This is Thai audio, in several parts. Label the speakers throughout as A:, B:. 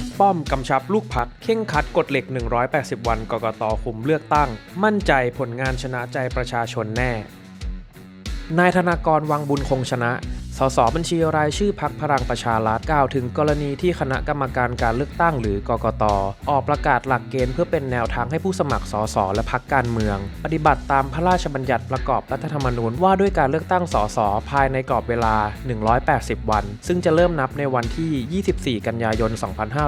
A: บิ๊กป้อมกำชับลูกพักเข่งคัดกฎเหล็ก 180 วันกกตคุมเลือกตั้ง มั่นใจผลงานชนะใจประชาชนแน่ นายธนากรวังบุญคงชนะ สสบัญชีรายชื่อพักพลังประชารัฐกล่าวถึงกรณีที่คณะกรรมการการเลือกตั้งหรือกกตออกประกาศหลักเกณฑ์เพื่อเป็นแนวทางให้ผู้สมัครสสและพักการเมือง ปฏิบัติตามพระราชบัญญัติประกอบรัฐธรรมนูญว่าด้วยการเลือกตั้งสสภายในกรอบเวลา 180 วัน ซึ่งจะเริ่มนับในวันที่ 24 กันยายน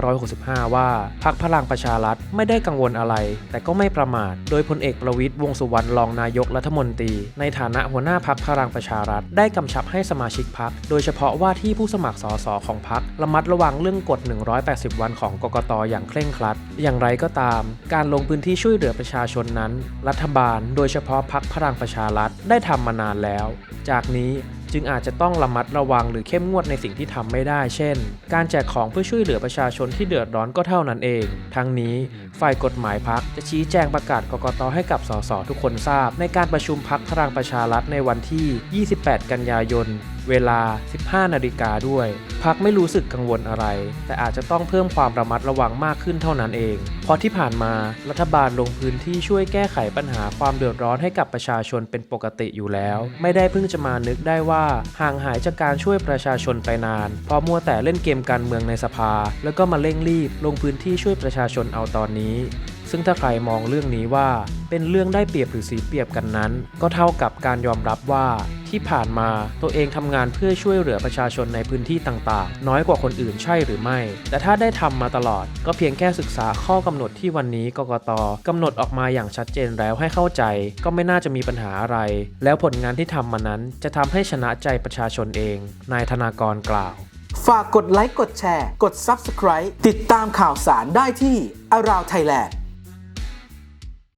A: 2565 ว่าพักพลังประชารัฐไม่ได้กังวลอะไร แต่ก็ไม่ประมาท โดยพลเอกประวิตยวงษ์สุวรรณรองนายกรัฐมนตรี ในฐานะหัวหน้าพักพลังประชารัฐ ได้กำชับให้สมาชิกพก โดยเฉพาะว่าที่ผู้สมัครสสของพักระมัดระวังเรื่องกฎ 180 วันของกกตอย่างเคร่งครัด อย่างไรก็ตาม การลงพื้นที่ช่วยเหลือประชาชนนั้น รัฐบาล โดยเฉพาะพักพลังประชารัฐได้ทำมานานแล้ว จากนี้จึงอาจจะต้องระมัดระวังหรือเข้มงวดในสิ่งที่ทำไม่ได้ เช่น การแจกของเพื่อช่วยเหลือประชาชนที่เดือดร้อนก็เท่านั้นเอง ทั้งนี้ ฝ่ายกฎหมายพักจะชี้แจงประกาศกกตให้กับสสทุกคนทราบ ในการประชุมพักพลังประชารัฐในวันที่ 28 กันยายนเวลา 15 นาฬิกาด้วย พักไม่รู้สึกกังวลอะไร แต่อาจจะต้องเพิ่มความระมัดระวังมากขึ้นเท่านั้นเอง เพราะที่ผ่านมารัฐบาลลงพื้นที่ช่วยแก้ไขปัญหาความเดือดร้อนให้กับประชาชนเป็นปกติอยู่แล้ว ไม่ได้เพิ่งจะมานึกได้ว่าห่างหายจากการช่วยประชาชนไปนาน เพราะมัวแต่เล่นเกมการเมืองในสภา แล้วก็มาเร่งรีบ ลงพื้นที่ช่วยประชาชนเอาตอนนี้ ซึ่งถ้าใครมองเรื่องนี้ว่า เป็นเรื่องได้เปรียบหรือเสียเปรียบกันนั้น ก็เท่ากับการยอมรับว่าที่ผ่านมาตัวเองทำงานเพื่อช่วยเหลือประชาชนในพื้นที่ต่างๆ น้อยกว่าคนอื่นใช่หรือไม่ แต่ถ้าได้ทำมาตลอด ก็เพียงแค่ศึกษาข้อกำหนดที่วันนี้กกตกำหนดออกมาอย่างชัดเจนแล้วให้เข้าใจ ก็ไม่น่าจะมีปัญหาอะไร แล้วผลงานที่ทำมานั้นจะทำให้ชนะใจประชาชนเอง นายธนากรกล่าว
B: ฝากกดไลค์กดแชร์ กด Subscribe ติดตามข่าวสารได้ที่ Around Thailand